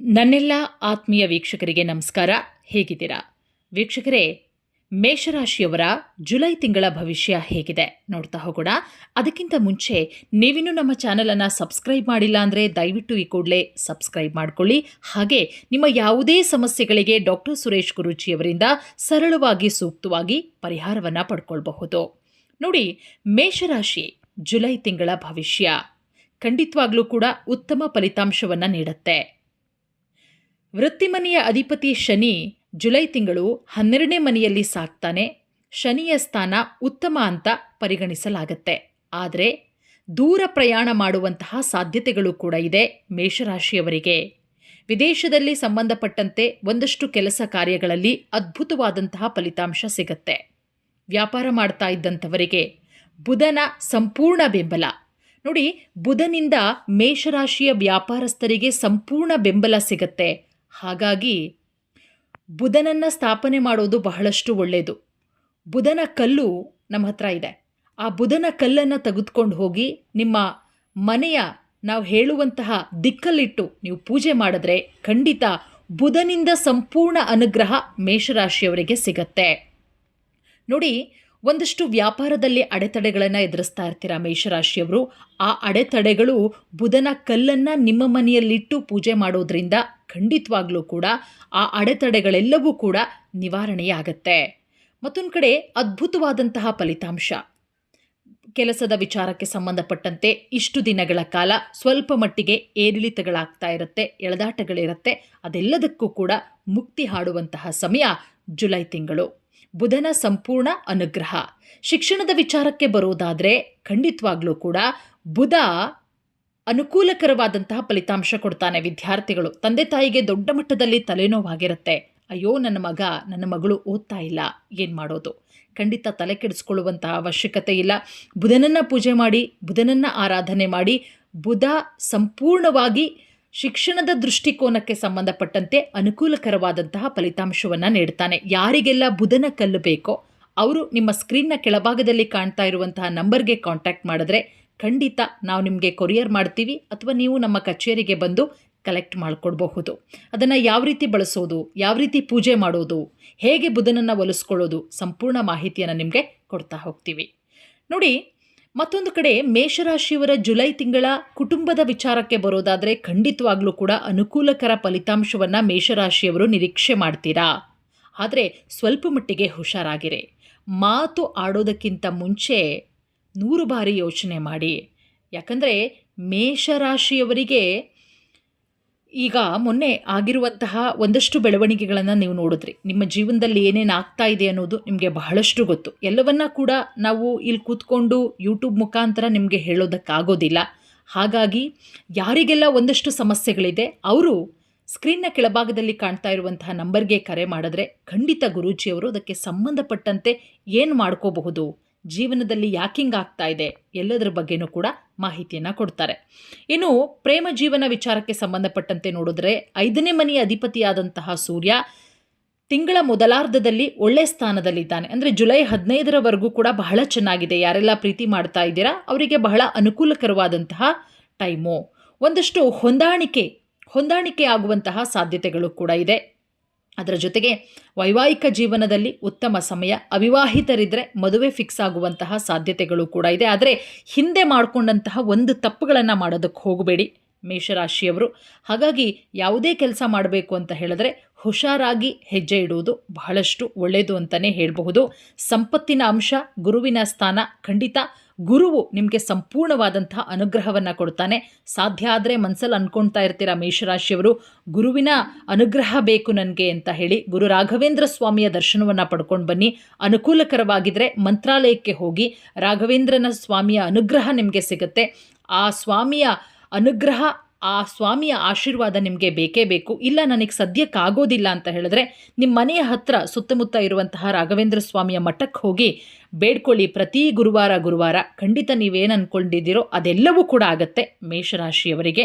ನನ್ನೆಲ್ಲ ಆತ್ಮೀಯ ವೀಕ್ಷಕರಿಗೆ ನಮಸ್ಕಾರ. ಹೇಗಿದ್ದೀರಾ? ವೀಕ್ಷಕರೇ, ಮೇಷರಾಶಿಯವರ ಜುಲೈ ತಿಂಗಳ ಭವಿಷ್ಯ ಹೇಗಿದೆ ನೋಡ್ತಾ ಹೋಗೋಣ. ಅದಕ್ಕಿಂತ ಮುಂಚೆ ನೀವಿನ್ನೂ ನಮ್ಮ ಚಾನಲನ್ನು ಸಬ್ಸ್ಕ್ರೈಬ್ ಮಾಡಿಲ್ಲ ಅಂದರೆ ದಯವಿಟ್ಟು ಈ ಕೂಡಲೇ ಸಬ್ಸ್ಕ್ರೈಬ್ ಮಾಡಿಕೊಳ್ಳಿ. ಹಾಗೆ ನಿಮ್ಮ ಯಾವುದೇ ಸಮಸ್ಯೆಗಳಿಗೆ ಡಾಕ್ಟರ್ ಸುರೇಶ್ ಗುರೂಜಿಯವರಿಂದ ಸರಳವಾಗಿ, ಸೂಕ್ತವಾಗಿ ಪರಿಹಾರವನ್ನು ಪಡ್ಕೊಳ್ಬಹುದು. ನೋಡಿ, ಮೇಷರಾಶಿ ಜುಲೈ ತಿಂಗಳ ಭವಿಷ್ಯ ಖಂಡಿತವಾಗ್ಲೂ ಕೂಡ ಉತ್ತಮ ಫಲಿತಾಂಶವನ್ನು ನೀಡುತ್ತೆ. ವೃತ್ತಿಮನೆಯ ಅಧಿಪತಿ ಶನಿ ಜುಲೈ ತಿಂಗಳು ಹನ್ನೆರಡನೇ ಮನೆಯಲ್ಲಿ ಸಾಕ್ತಾನೆ. ಶನಿಯ ಸ್ಥಾನ ಉತ್ತಮ ಅಂತ ಪರಿಗಣಿಸಲಾಗತ್ತೆ. ಆದರೆ ದೂರ ಪ್ರಯಾಣ ಮಾಡುವಂತಹ ಸಾಧ್ಯತೆಗಳು ಕೂಡ ಇದೆ ಮೇಷರಾಶಿಯವರಿಗೆ. ವಿದೇಶದಲ್ಲಿ ಸಂಬಂಧಪಟ್ಟಂತೆ ಒಂದಷ್ಟು ಕೆಲಸ ಕಾರ್ಯಗಳಲ್ಲಿ ಅದ್ಭುತವಾದಂತಹ ಫಲಿತಾಂಶ ಸಿಗತ್ತೆ. ವ್ಯಾಪಾರ ಮಾಡ್ತಾ ಇದ್ದಂಥವರಿಗೆ ಬುಧನ ಸಂಪೂರ್ಣ ಬೆಂಬಲ. ನೋಡಿ, ಬುಧನಿಂದ ಮೇಷರಾಶಿಯ ವ್ಯಾಪಾರಸ್ಥರಿಗೆ ಸಂಪೂರ್ಣ ಬೆಂಬಲ ಸಿಗತ್ತೆ. ಹಾಗಾಗಿ ಬುಧನನ್ನು ಸ್ಥಾಪನೆ ಮಾಡೋದು ಬಹಳಷ್ಟು ಒಳ್ಳೆಯದು ಬುಧನ ಕಲ್ಲು ನಮ್ಮ ಹತ್ರ ಇದೆ. ಆ ಬುಧನ ಕಲ್ಲನ್ನು ತೆಗೆದುಕೊಂಡು ಹೋಗಿ ನಿಮ್ಮ ಮನೆಯ ನಾವು ಹೇಳುವಂತಹ ದಿಕ್ಕಲ್ಲಿಟ್ಟು ನೀವು ಪೂಜೆ ಮಾಡಿದ್ರೆ ಖಂಡಿತ ಬುಧನಿಂದ ಸಂಪೂರ್ಣ ಅನುಗ್ರಹ ಮೇಷರಾಶಿಯವರಿಗೆ ಸಿಗತ್ತೆ. ನೋಡಿ, ಒಂದಷ್ಟು ವ್ಯಾಪಾರದಲ್ಲಿ ಅಡೆತಡೆಗಳನ್ನು ಎದುರಿಸ್ತಾ ಇರ್ತೀರಾ ಮೇಷರಾಶಿಯವರು? ಆ ಅಡೆತಡೆಗಳು ಬುಧನ ಕಲ್ಲನ್ನು ನಿಮ್ಮ ಮನೆಯಲ್ಲಿಟ್ಟು ಪೂಜೆ ಮಾಡೋದ್ರಿಂದ ಖಂಡಿತವಾಗ್ಲೂ ಕೂಡ ಆ ಅಡೆತಡೆಗಳೆಲ್ಲವೂ ಕೂಡ ನಿವಾರಣೆಯಾಗತ್ತೆ. ಮತ್ತೊಂದು ಕಡೆ ಅದ್ಭುತವಾದಂತಹ ಫಲಿತಾಂಶ. ಕೆಲಸದ ವಿಚಾರಕ್ಕೆ ಸಂಬಂಧಪಟ್ಟಂತೆ ಇಷ್ಟು ದಿನಗಳ ಕಾಲ ಸ್ವಲ್ಪ ಮಟ್ಟಿಗೆ ಏರಿಳಿತಗಳಾಗ್ತಾ ಇರುತ್ತೆ, ಎಳೆದಾಟಗಳಿರುತ್ತೆ, ಅದೆಲ್ಲದಕ್ಕೂ ಕೂಡ ಮುಕ್ತಿ ಹಾಡುವಂತಹ ಸಮಯ ಜುಲೈ ತಿಂಗಳು. ಬುಧನ ಸಂಪೂರ್ಣ ಅನುಗ್ರಹ. ಶಿಕ್ಷಣದ ವಿಚಾರಕ್ಕೆ ಬರೋದಾದರೆ ಖಂಡಿತವಾಗ್ಲೂ ಕೂಡ ಬುಧ ಅನುಕೂಲಕರವಾದಂತಹ ಫಲಿತಾಂಶ ಕೊಡ್ತಾನೆ ವಿದ್ಯಾರ್ಥಿಗಳು. ತಂದೆ ತಾಯಿಗೆ ದೊಡ್ಡ ಮಟ್ಟದಲ್ಲಿ ತಲೆನೋವಾಗಿರುತ್ತೆ. ಅಯ್ಯೋ, ನನ್ನ ಮಗ, ನನ್ನ ಮಗಳು ಓದ್ತಾ ಇಲ್ಲ. ಏನು ಮಾಡೋದು? ಖಂಡಿತ ತಲೆ ಕೆಡಿಸ್ಕೊಳ್ಳುವಂತಹ ಅವಶ್ಯಕತೆ ಇಲ್ಲ. ಬುಧನನ್ನು ಪೂಜೆ ಮಾಡಿ, ಬುಧನನ್ನು ಆರಾಧನೆ ಮಾಡಿ, ಬುಧ ಸಂಪೂರ್ಣವಾಗಿ ಶಿಕ್ಷಣದ ದೃಷ್ಟಿಕೋನಕ್ಕೆ ಸಂಬಂಧಪಟ್ಟಂತೆ ಅನುಕೂಲಕರವಾದಂತಹ ಫಲಿತಾಂಶವನ್ನು ನೀಡ್ತಾನೆ. ಯಾರಿಗೆಲ್ಲ ಬುಧನ ಕಲ್ಲು ಬೇಕೋ, ಅವರು ನಿಮ್ಮ ಸ್ಕ್ರೀನ್ನ ಕೆಳಭಾಗದಲ್ಲಿ ಕಾಣ್ತಾ ಇರುವಂತಹ ನಂಬರ್ಗೆ ಕಾಂಟ್ಯಾಕ್ಟ್ ಮಾಡಿದ್ರೆ ಖಂಡಿತ ನಾವು ನಿಮಗೆ ಕೊರಿಯರ್ ಮಾಡ್ತೀವಿ ಅಥವಾ ನೀವು ನಮ್ಮ ಕಚೇರಿಗೆ ಬಂದು ಕಲೆಕ್ಟ್ ಮಾಡಿಕೊಡ್ಬಹುದು. ಅದನ್ನು ಯಾವ ರೀತಿ ಬಳಸೋದು, ಯಾವ ರೀತಿ ಪೂಜೆ ಮಾಡೋದು, ಹೇಗೆ ಬುಧನನ್ನು ಒಲಿಸ್ಕೊಳ್ಳೋದು ಸಂಪೂರ್ಣ ಮಾಹಿತಿಯನ್ನು ನಿಮಗೆ ಕೊಡ್ತಾ ಹೋಗ್ತೀವಿ. ನೋಡಿ, ಮತ್ತೊಂದು ಕಡೆ ಮೇಷರಾಶಿಯವರ ಜುಲೈ ತಿಂಗಳ ಕುಟುಂಬದ ವಿಚಾರಕ್ಕೆ ಬರೋದಾದರೆ ಖಂಡಿತವಾಗ್ಲೂ ಕೂಡ ಅನುಕೂಲಕರ ಫಲಿತಾಂಶವನ್ನು ಮೇಷರಾಶಿಯವರು ನಿರೀಕ್ಷೆ ಮಾಡ್ತೀರಾ? ಆದರೆ ಸ್ವಲ್ಪ ಮಟ್ಟಿಗೆ ಹುಷಾರಾಗಿರಿ. ಮಾತು ಆಡೋದಕ್ಕಿಂತ ಮುಂಚೆ ನೂರು ಬಾರಿ ಯೋಚನೆ ಮಾಡಿ. ಯಾಕಂದರೆ ಮೇಷರಾಶಿಯವರಿಗೆ ಈಗ ಮೊನ್ನೆ ಆಗಿರುವಂತಹ ಒಂದಷ್ಟು ಬೆಳವಣಿಗೆಗಳನ್ನು ನೀವು ನೋಡಿದ್ರಿ. ನಿಮ್ಮ ಜೀವನದಲ್ಲಿ ಏನೇನು ಆಗ್ತಾ ಇದೆ ಅನ್ನೋದು ನಿಮಗೆ ಬಹಳಷ್ಟು ಗೊತ್ತು. ಎಲ್ಲವನ್ನ ಕೂಡ ನಾವು ಇಲ್ಲಿ ಕೂತ್ಕೊಂಡು ಯೂಟ್ಯೂಬ್ ಮುಖಾಂತರ ನಿಮಗೆ ಹೇಳೋದಕ್ಕಾಗೋದಿಲ್ಲ. ಹಾಗಾಗಿ ಯಾರಿಗೆಲ್ಲ ಒಂದಷ್ಟು ಸಮಸ್ಯೆಗಳಿದೆ, ಅವರು ಸ್ಕ್ರೀನ್ನ ಕೆಳಭಾಗದಲ್ಲಿ ಕಾಣ್ತಾ ಇರುವಂತಹ ನಂಬರ್ಗೆ ಕರೆ ಮಾಡಿದ್ರೆ ಖಂಡಿತ ಗುರೂಜಿಯವರು ಅದಕ್ಕೆ ಸಂಬಂಧಪಟ್ಟಂತೆ ಏನು ಮಾಡ್ಕೋಬಹುದು? ಜೀವನದಲ್ಲಿ ಯಾಕಿಂಗ್ ಆಗ್ತಾ ಇದೆ ಎಲ್ಲದರ ಬಗ್ಗೆನೂ ಕೂಡ ಮಾಹಿತಿಯನ್ನು ಕೊಡ್ತಾರೆ. ಇನ್ನು ಪ್ರೇಮ ಜೀವನ ವಿಚಾರಕ್ಕೆ ಸಂಬಂಧಪಟ್ಟಂತೆ ನೋಡಿದ್ರೆ ಐದನೇ ಮನೆಯ ಅಧಿಪತಿಯಾದಂತಹ ಸೂರ್ಯ ತಿಂಗಳ ಮೊದಲಾರ್ಧದಲ್ಲಿ ಒಳ್ಳೆ ಸ್ಥಾನದಲ್ಲಿದ್ದಾನೆ. ಅಂದರೆ ಜುಲೈ ಹದಿನೈದರವರೆಗೂ ಕೂಡ ಬಹಳ ಚೆನ್ನಾಗಿದೆ. ಯಾರೆಲ್ಲ ಪ್ರೀತಿ ಮಾಡ್ತಾ ಇದ್ದೀರಾ ಅವರಿಗೆ ಬಹಳ ಅನುಕೂಲಕರವಾದಂತಹ ಟೈಮು. ಒಂದಷ್ಟು ಹೊಂದಾಣಿಕೆ ಹೊಂದಾಣಿಕೆ ಆಗುವಂತಹ ಸಾಧ್ಯತೆಗಳು ಕೂಡ ಇದೆ. ಅದರ ಜೊತೆಗೆ ವೈವಾಹಿಕ ಜೀವನದಲ್ಲಿ ಉತ್ತಮ ಸಮಯ ಅವಿವಾಹಿತರಿದ್ದರೆ ಮದುವೆ ಫಿಕ್ಸ್ ಆಗುವಂತಹ ಸಾಧ್ಯತೆಗಳು ಕೂಡ ಇದೆ. ಆದರೆ ಹಿಂದೆ ಮಾಡಿಕೊಂಡಂತಹ ಒಂದು ತಪ್ಪುಗಳನ್ನು ಮಾಡೋದಕ್ಕೆ ಹೋಗಬೇಡಿ ಮೇಷರಾಶಿಯವರು. ಹಾಗಾಗಿ ಯಾವುದೇ ಕೆಲಸ ಮಾಡಬೇಕು ಅಂತ ಹೇಳಿದ್ರೆ ಹುಷಾರಾಗಿ ಹೆಜ್ಜೆ ಇಡುವುದು ಬಹಳಷ್ಟು ಒಳ್ಳೆಯದು ಅಂತಲೇ ಹೇಳಬಹುದು. ಸಂಪತ್ತಿನ ಅಂಶ, ಗುರುವಿನ ಸ್ಥಾನ ಖಂಡಿತ ಗುರುವು ನಿಮಗೆ ಸಂಪೂರ್ಣವಾದಂತಹ ಅನುಗ್ರಹವನ್ನು ಕೊಡ್ತಾನೆ. ಸಾಧ್ಯ ಆದರೆ ಮನಸ್ಸಲ್ಲಿ ಅಂದ್ಕೊಳ್ತಾ ಇರ್ತೀರ ಮೇಷರಾಶಿಯವರು? ಗುರುವಿನ ಅನುಗ್ರಹ ಬೇಕು ನನಗೆ ಅಂತ ಹೇಳಿ ಗುರು ರಾಘವೇಂದ್ರ ಸ್ವಾಮಿಯ ದರ್ಶನವನ್ನು ಪಡ್ಕೊಂಡು ಬನ್ನಿ. ಅನುಕೂಲಕರವಾಗಿದ್ದರೆ ಮಂತ್ರಾಲಯಕ್ಕೆ ಹೋಗಿ ರಾಘವೇಂದ್ರನ ಸ್ವಾಮಿಯ ಅನುಗ್ರಹ ನಿಮಗೆ ಸಿಗುತ್ತೆ. ಆ ಸ್ವಾಮಿಯ ಅನುಗ್ರಹ ಆ ಸ್ವಾಮಿಯ ಆಶೀರ್ವಾದ ನಿಮಗೆ ಬೇಕೇ ಬೇಕು. ಇಲ್ಲ, ನನಗೆ ಸದ್ಯಕ್ಕಾಗೋದಿಲ್ಲ ಅಂತ ಹೇಳಿದ್ರೆ ನಿಮ್ಮ ಮನೆಯ ಹತ್ರ ಸುತ್ತಮುತ್ತ ಇರುವಂತಹ ರಾಘವೇಂದ್ರ ಸ್ವಾಮಿಯ ಮಠಕ್ಕೆ ಹೋಗಿ ಬೇಡ್ಕೊಳ್ಳಿ. ಪ್ರತಿ ಗುರುವಾರ ಗುರುವಾರ ಖಂಡಿತ ನೀವೇನು ಅಂದ್ಕೊಂಡಿದ್ದೀರೋ ಅದೆಲ್ಲವೂ ಕೂಡ ಆಗುತ್ತೆ ಮೇಷರಾಶಿಯವರಿಗೆ.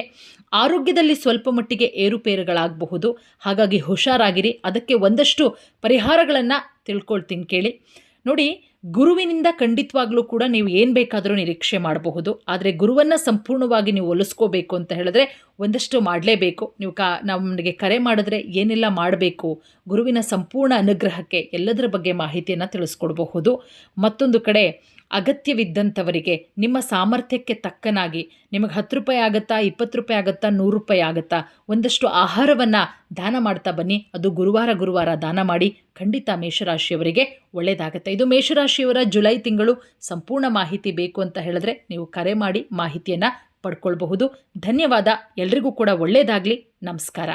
ಆರೋಗ್ಯದಲ್ಲಿ ಸ್ವಲ್ಪ ಮಟ್ಟಿಗೆ ಏರುಪೇರುಗಳಾಗಬಹುದು. ಹಾಗಾಗಿ ಹುಷಾರಾಗಿರಿ. ಅದಕ್ಕೆ ಒಂದಷ್ಟು ಪರಿಹಾರಗಳನ್ನು ತಿಳ್ಕೊಳ್ತೀನಿ ಕೇಳಿ. ನೋಡಿ, ಗುರುವಿನಿಂದ ಖಂಡಿತವಾಗ್ಲೂ ಕೂಡ ನೀವು ಏನು ಬೇಕಾದರೂ ನಿರೀಕ್ಷೆ ಮಾಡಬಹುದು. ಆದರೆ ಗುರುವನ್ನು ಸಂಪೂರ್ಣವಾಗಿ ನೀವು ಒಲಿಸ್ಕೋಬೇಕು ಅಂತ ಹೇಳಿದ್ರೆ ಒಂದಷ್ಟು ಮಾಡಲೇಬೇಕು. ನೀವು ಕಾ ನಮಗೆ ಕರೆ ಮಾಡಿದ್ರೆ ಏನೆಲ್ಲ ಮಾಡಬೇಕು, ಗುರುವಿನ ಸಂಪೂರ್ಣ ಅನುಗ್ರಹಕ್ಕೆ ಎಲ್ಲದರ ಬಗ್ಗೆ ಮಾಹಿತಿಯನ್ನು ತಿಳಿಸ್ಕೊಡ್ಬಹುದು. ಮತ್ತೊಂದು ಕಡೆ ಅಗತ್ಯವಿದ್ದಂಥವರಿಗೆ ನಿಮ್ಮ ಸಾಮರ್ಥ್ಯಕ್ಕೆ ತಕ್ಕನಾಗಿ ನಿಮಗೆ ಹತ್ತು ರೂಪಾಯಿ ಆಗುತ್ತಾ, ಇಪ್ಪತ್ತು ರೂಪಾಯಿ ಆಗುತ್ತಾ, ನೂರು ರೂಪಾಯಿ ಆಗುತ್ತಾ, ಒಂದಷ್ಟು ಆಹಾರವನ್ನು ದಾನ ಮಾಡ್ತಾ ಬನ್ನಿ. ಅದು ಗುರುವಾರ ಗುರುವಾರ ದಾನ ಮಾಡಿ ಖಂಡಿತ ಮೇಷರಾಶಿಯವರಿಗೆ ಒಳ್ಳೆಯದಾಗುತ್ತೆ. ಇದು ಮೇಷರಾಶಿಯವರ ಜುಲೈ ತಿಂಗಳು ಸಂಪೂರ್ಣ ಮಾಹಿತಿ ಬೇಕು ಅಂತ ಹೇಳಿದ್ರೆ ನೀವು ಕರೆ ಮಾಡಿ ಮಾಹಿತಿಯನ್ನು ಪಡ್ಕೊಳ್ಬಹುದು. ಧನ್ಯವಾದ. ಎಲ್ರಿಗೂ ಕೂಡ ಒಳ್ಳೆಯದಾಗಲಿ. ನಮಸ್ಕಾರ.